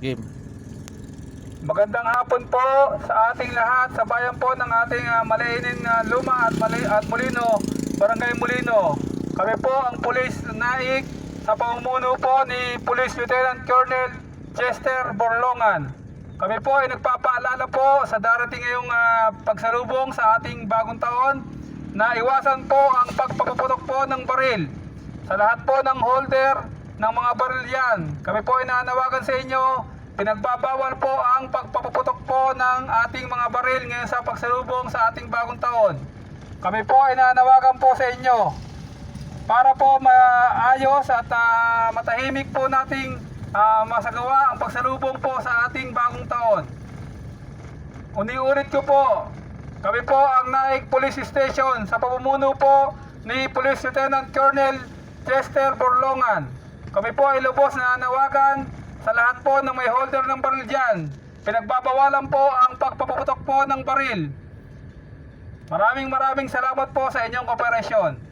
Game. Magandang hapon po sa ating lahat sa bayan po ng ating uh, Malainin uh, Luma at, Mali at Molino, Barangay Molino. Kami po ang Police Naik sa pamumuno po ni Police Lieutenant Colonel Chester Borlongan. Kami po ay nagpapaalala po sa darating ngayong uh, pagsalubong sa ating bagong taon na iwasan po ang pagpapaputok po ng baril. Sa lahat po ng holder ng mga baril yan, kami po ay nanawagan sa inyo Pinagbabawal po ang pagpapaputok po ng ating mga baril ngayon sa pagsalubong sa ating bagong taon. Kami po ay nanawagan po sa inyo para po maayos at ah, matahimik po nating ah, masagawa ang pagsalubong po sa ating bagong taon. Uni-ulit ko po, kami po ang Naik Police Station sa pamumuno po ni Police Lieutenant Colonel Chester Borlongan. Kami po ay lubos na nanawagan sa lahat po ng may holder ng baril dyan. Pinagbabawalan po ang pagpapaputok po ng baril. Maraming maraming salamat po sa inyong kooperasyon.